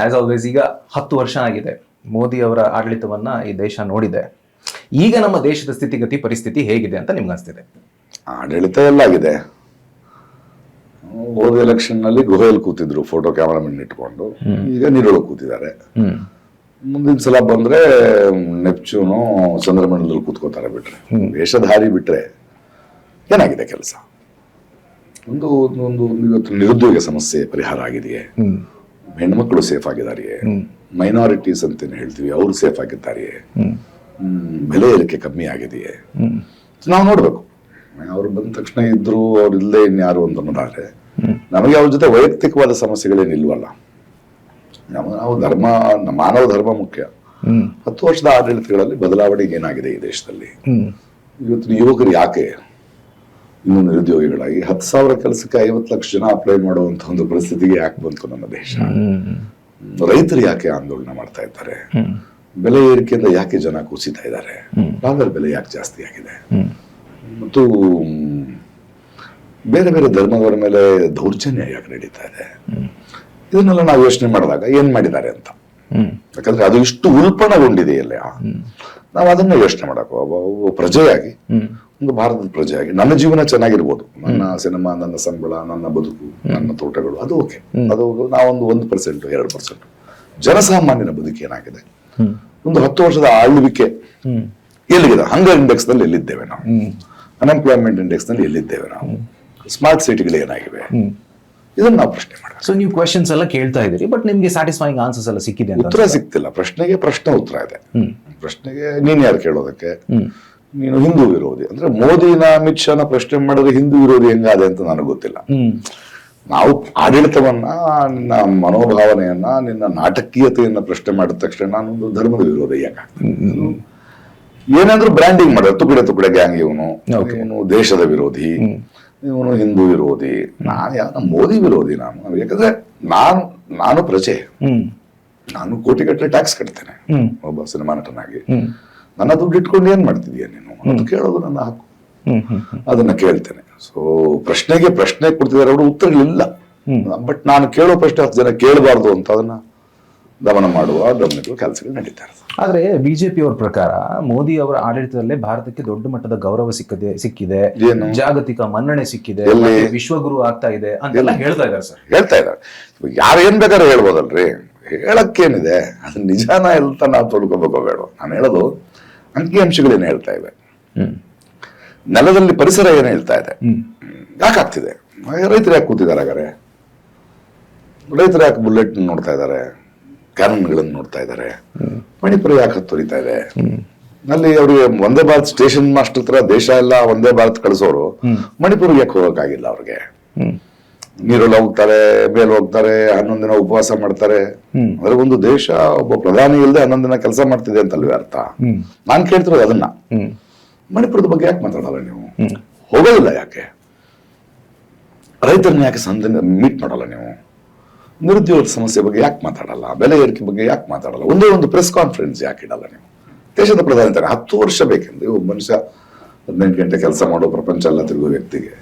As always ಈಗ ಹತ್ತು ವರ್ಷ ಆಗಿದೆ. ಮೋದಿ ಅವರ ಆಡಳಿತವನ್ನ ಈ ದೇಶ ನೋಡಿದೆ. ಈಗ ನಮ್ಮ ದೇಶದ ಸ್ಥಿತಿಗತಿ ಪರಿಸ್ಥಿತಿ ಹೇಗಿದೆ ಅಂತ ನಿಮ್ಗೆ ಅನಿಸ್ತಿದೆ? ಆಡಳಿತ ಎಲ್ಲ ಆಗಿದೆ ಹೋದ ಎಲೆಕ್ಷನ್ನಲ್ಲಿ ಗುಹೆಯಲ್ಲಿ ಕೂತಿದ್ರು ಫೋಟೋ ಕ್ಯಾಮರಾಮನ್ ಇಟ್ಕೊಂಡು. ಈಗ ನೀರೊಳಗೆ ಕೂತಿದ್ದಾರೆ. ಮುಂದಿನ ಸಲ ಬಂದ್ರೆ ನೆಪ್ಚೂನು ಚಂದ್ರಮಂಡಲದಲ್ಲಿ ಕೂತ್ಕೋತಾರೆ ಬಿಟ್ರೆ. ವೇಷಧಾರಿ ಬಿಟ್ರೆ ಏನಾಗಿದೆ ಕೆಲಸ? ಒಂದು ಒಂದು ಇವತ್ತು ನಿರುದ್ಯೋಗ ಸಮಸ್ಯೆ ಪರಿಹಾರ ಆಗಿದೆಯೇ? ಹೆಣ್ಮಕ್ಳು ಸೇಫ್ ಆಗಿದಾರೆಯೇ ಮೈನಾರಿಟೀಸ್ ಅಂತ ಹೇಳ್ತೀವಿ ಅವರು ಸೇಫ್ ಹ್ಮ್, ಬೆಲೆ ಏರಿಕೆ ಕಮ್ಮಿ ಆಗಿದೆಯೇ? ನಾವು ನೋಡ್ಬೇಕು. ಅವ್ರು ಬಂದ ತಕ್ಷಣ ಇದ್ರು ಅವ್ರು ಇಲ್ಲದೆ ಇನ್ಯಾರು ಅಂತ ಅನ್ನೋದಾದ್ರೆ ನಮಗೆ ಅವ್ರ ಜೊತೆ ವೈಯಕ್ತಿಕವಾದ ಸಮಸ್ಯೆಗಳೇನಿಲ್ವಲ್ಲ. ನಮ್ಮ ನಾವು ಧರ್ಮ ಮಾನವ ಧರ್ಮ ಮುಖ್ಯ. ಹತ್ತು ವರ್ಷದ ಆಡಳಿತಗಳಲ್ಲಿ ಬದಲಾವಣೆ ಏನಾಗಿದೆ ಈ ದೇಶದಲ್ಲಿ? ಇವತ್ತಿನ ಯುವಕರು ಯಾಕೆ? ಇನ್ನು ನಿರುದ್ಯೋಗಿಗಳಾಗಿ ಹತ್ತು ಸಾವಿರ ಕೆಲಸಕ್ಕೆ ಐವತ್ತು ಲಕ್ಷ ಜನ ಅಪ್ಲೈ ಮಾಡುವಂತ ಒಂದು ಪರಿಸ್ಥಿತಿಗೆ ಯಾಕೆ ಬಂತು ನಮ್ಮ ದೇಶ? ರೈತರು ಯಾಕೆ ಆಂದೋಲನ ಮಾಡ್ತಾ ಇದ್ದಾರೆ? ಬೆಲೆ ಏರಿಕೆಯಿಂದ ಯಾಕೆ ಜನ ಕುಸಿತಾ ಇದ್ದಾರೆ? ಡಾಲರ್ ಬೆಲೆ ಯಾಕೆ ಜಾಸ್ತಿ ಆಗಿದೆ? ಮತ್ತು ಬೇರೆ ಬೇರೆ ಧರ್ಮಗಳ ಮೇಲೆ ದೌರ್ಜನ್ಯ ಯಾಕೆ ನಡೀತಾ ಇದೆ? ಇದನ್ನೆಲ್ಲ ನಾವು ಯೋಚನೆ ಮಾಡಿದಾಗ ಏನ್ ಮಾಡಿದ್ದಾರೆ ಅಂತ? ಯಾಕಂದ್ರೆ ಅದು ಇಷ್ಟು ಉಲ್ಪಣಗೊಂಡಿದೆಯಲ್ಲ ನಾವು ಅದನ್ನ ಯೋಚನೆ ಮಾಡಕ್ ಪ್ರಜೆಯಾಗಿ ಒಂದು ಭಾರತದ ಪ್ರಜೆಯಾಗಿ ನನ್ನ ಜೀವನ ಚೆನ್ನಾಗಿರ್ಬೋದು. ನನ್ನ ಸಿನಿಮಾ ನನ್ನ ಸಂಬಳ ನನ್ನ ಬದುಕು ನನ್ನ ತೋಟಗಳು ಅದು ಓಕೆ. ಅದು ನಾವೊಂದು ಒಂದು ಪರ್ಸೆಂಟ್ ಎರಡು ಪರ್ಸೆಂಟ್ ಜನಸಾಮಾನ್ಯನ ಬದುಕು ಏನಾಗಿದೆ? ಒಂದು ಹತ್ತು ವರ್ಷದ ಆಳ್ವಿಕೆ ಎಲ್ಲಿಗಿದೆ? ಹಂಗರ್ ಇಂಡೆಕ್ಸ್ನಲ್ಲಿ ಎಲ್ಲಿದ್ದೇವೆ ನಾವು? ಅನ್ಎಂಪ್ಲಾಯ್ಮೆಂಟ್ ಇಂಡೆಕ್ಸ್ನಲ್ಲಿ ಎಲ್ಲಿದ್ದೇವೆ ನಾವು? ಸ್ಮಾರ್ಟ್ ಸಿಟಿಗಳು ಏನಾಗಿವೆ? ಇದನ್ನ ನಾವು ಪ್ರಶ್ನೆ ಮಾಡೋಣ. ಸೊ ನೀವು ಕ್ವೆಶನ್ಸ್ ಎಲ್ಲ ಕೇಳ್ತಾ ಇದ್ದೀರಿ ಬಟ್ ನಿಮ್ಗೆ ಸ್ಯಾಟಿಸ್ಫೈಯಿಂಗ್ ಆನ್ಸರ್ಸ್ ಎಲ್ಲ ಸಿಕ್ಕಿದೆ ಉತ್ತರ ಸಿಕ್ತಿಲ್ಲ. ಪ್ರಶ್ನೆಗೆ ಪ್ರಶ್ನೆ ಉತ್ತರ ಇದೆ. ಪ್ರಶ್ನೆಗೆ ನೀನ್ ಯಾರು ಕೇಳೋದಕ್ಕೆ? ನೀನು ಹಿಂದೂ ವಿರೋಧಿ. ಅಂದ್ರೆ ಮೋದಿನ ಅಮಿತ್ ಶಾನ ಪ್ರಶ್ನೆ ಮಾಡಿದ್ರೆ ಹಿಂದೂ ವಿರೋಧಿ ಹೆಂಗಾದೆ ಅಂತ ನನಗೆ ಗೊತ್ತಿಲ್ಲ. ನಾವು ಆಡಳಿತವನ್ನ ನಿನ್ನ ಮನೋಭಾವನೆಯನ್ನ ನಿನ್ನ ನಾಟಕೀಯತೆಯನ್ನ ಪ್ರಶ್ನೆ ಮಾಡಿದ ತಕ್ಷಣ ನಾನೊಂದು ಧರ್ಮದ ವಿರೋಧ ಯಾಕಾಗ್ತದೆ ಏನಾದ್ರೂ ಬ್ರ್ಯಾಂಡಿಂಗ್ ಮಾಡೋದು ತುಕಡೆ ತುಕಡೆ ಗ್ಯಾಂಗ್ ಇವನು. ಇವನು ದೇಶದ ವಿರೋಧಿ ಇವನು ಹಿಂದೂ ವಿರೋಧಿ ನಾನು ಯಾವ ಮೋದಿ ವಿರೋಧಿ ನಾನು. ಯಾಕಂದ್ರೆ ನಾನು ನಾನು ಪ್ರಜೆ. ನಾನು ಕೋಟಿಗಟ್ಟಲೆ ಟ್ಯಾಕ್ಸ್ ಕಟ್ತೇನೆ. ಒಬ್ಬ ಸಿನಿಮಾ ನಟನಾಗಿ. ನನ್ನ ದುಡ್ಡು ಇಟ್ಕೊಂಡು ಏನ್ ಮಾಡ್ತಿದೀಯ ನೀನು? ಅದು ಕೇಳೋದು ನನ್ನ ಹಕ್ಕು. ಅದನ್ನ ಕೇಳ್ತೇನೆ. ಸೊ ಪ್ರಶ್ನೆಗೆ ಪ್ರಶ್ನೆ ಕೊಡ್ತಿದ್ದಾರೆ. ಅವರು ಉತ್ತರಗಳಿಲ್ಲ. ಬಟ್ ನಾನು ಕೇಳೋ ಪ್ರಶ್ನೆ ಹತ್ತು ಜನ ಕೇಳಬಾರ್ದು ಅಂತ ಅದನ್ನ ದಮನ ಮಾಡುವ ಗಮನಗಳು ಕೆಲಸಗಳು ನಡೀತಾ ಇರ್ತದೆ. ಆದ್ರೆ ಬಿಜೆಪಿ ಅವರ ಪ್ರಕಾರ ಮೋದಿ ಅವರ ಆಡಳಿತದಲ್ಲೇ ಭಾರತಕ್ಕೆ ದೊಡ್ಡ ಮಟ್ಟದ ಗೌರವ ಸಿಕ್ಕದೆ ಸಿಕ್ಕಿದೆ? ಜಾಗತಿಕ ಮನ್ನಣೆ ಸಿಕ್ಕಿದೆ. ಎಲ್ಲಿ? ವಿಶ್ವಗುರು ಆಗ್ತಾ ಇದೆ ಅಂತೆಲ್ಲ ಹೇಳ್ತಾ ಇದ್ದಾರೆ ಸರ್. ಹೇಳ್ತಾ ಇದ್ದಾರೆ. ಯಾರು ಏನ್ ಬೇಕಾದ್ರೂ ಹೇಳ್ಬೋದಲ್ರಿ? ಹೇಳಕ್ಕೇನಿದೆ. ಅದು ನಿಜಾನ ಅಂತ ನಾವು ತೊಳ್ಕೊಬೇಕು ಬೇಡ. ನಾನು ಹೇಳೋದು ಅಂಕಿಅಂಶಗಳೇನು ಹೇಳ್ತಾ ಇವೆ? ನೆಲದಲ್ಲಿ ಪರಿಸರ ಏನು ಹೇಳ್ತಾ ಇದೆ? ಯಾಕಾಗ್ತಿದೆ ರೈತರು ಯಾಕೆ ಕೂತಿದ್ದಾರೆ ಹಾಗಾರೆ ರೈತರು ಯಾಕೆ ಬುಲೆಟ್ ನೋಡ್ತಾ ಇದ್ದಾರೆ? ಕ್ಯಾನನ್ಗಳನ್ನು ನೋಡ್ತಾ ಇದ್ದಾರೆ? ಮಣಿಪುರ ಯಾಕೆ ತೊರಿತಾ ಇದೆ? ಅಲ್ಲಿ ಅವ್ರಿಗೆ ಒಂದೇ ಭಾರತ್ ಸ್ಟೇಷನ್ ಮಾಸ್ಟರ್ ತರ ದೇಶ ಎಲ್ಲ ಒಂದೇ ಭಾರತ್ ಕಳಿಸೋರು ಮಣಿಪುರ್ಗೆ ಯಾಕೆ ಹೋಗಕ್ಕಾಗಿಲ್ಲ ಅವ್ರಿಗೆ. ನೀರಲ್ಲಿ ಹೋಗ್ತಾರೆ ಬೇಲ್ ಹೋಗ್ತಾರೆ ಹನ್ನೊಂದು ದಿನ ಉಪವಾಸ ಮಾಡ್ತಾರೆ. ಅಂದ್ರೆ ಒಂದು ದೇಶ ಒಬ್ಬ ಪ್ರಧಾನಿ ಇಲ್ಲದೆ ಹನ್ನೊಂದು ದಿನ ಕೆಲಸ ಮಾಡ್ತಿದೆ ಅಂತಲ್ವೇ ಅರ್ಥ? ನಾನು ಕೇಳ್ತಿರೋದು ಅದನ್ನ. ಮಣಿಪುರದ ಬಗ್ಗೆ ಯಾಕೆ ಮಾತಾಡಲ್ಲ ನೀವು? ಹೋಗೋದಿಲ್ಲ ಯಾಕೆ? ರೈತರನ್ನ ಯಾಕೆ ಸಂಧ ಮೀಟ್ ಮಾಡಲ್ಲ ನೀವು? ನಿರುದ್ಯೋಗ ಸಮಸ್ಯೆ ಬಗ್ಗೆ ಯಾಕೆ ಮಾತಾಡಲ್ಲ? ಬೆಲೆ ಏರಿಕೆ ಬಗ್ಗೆ ಯಾಕೆ ಮಾತಾಡಲ್ಲ? ಒಂದೇ ಒಂದು ಪ್ರೆಸ್ ಕಾನ್ಫರೆನ್ಸ್ ಯಾಕೆ ಇಡಲ್ಲ ನೀವು? ದೇಶದ ಪ್ರಧಾನಿ ಇದ್ದಾರೆ. ಹತ್ತು ವರ್ಷ ಬೇಕೆಂದ್ರೆ ಒಬ್ಬ ಮನುಷ್ಯ ಹದಿನೆಂಟು ಗಂಟೆ ಕೆಲಸ ಮಾಡೋ ಪ್ರಪಂಚ ಎಲ್ಲ ತಿರುಗೋ ವ್ಯಕ್ತಿಗೆ.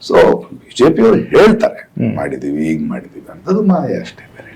ಸೊ ಬಿಜೆಪಿ ಅವರು ಹೇಳ್ತಾರೆ ಮಾಡಿದೀವಿ ಈಗ ಮಾಡಿದೀವಿ ಅಂತದ್ದು ಮಾಯ ಅಷ್ಟೇ ಬೇರೆ.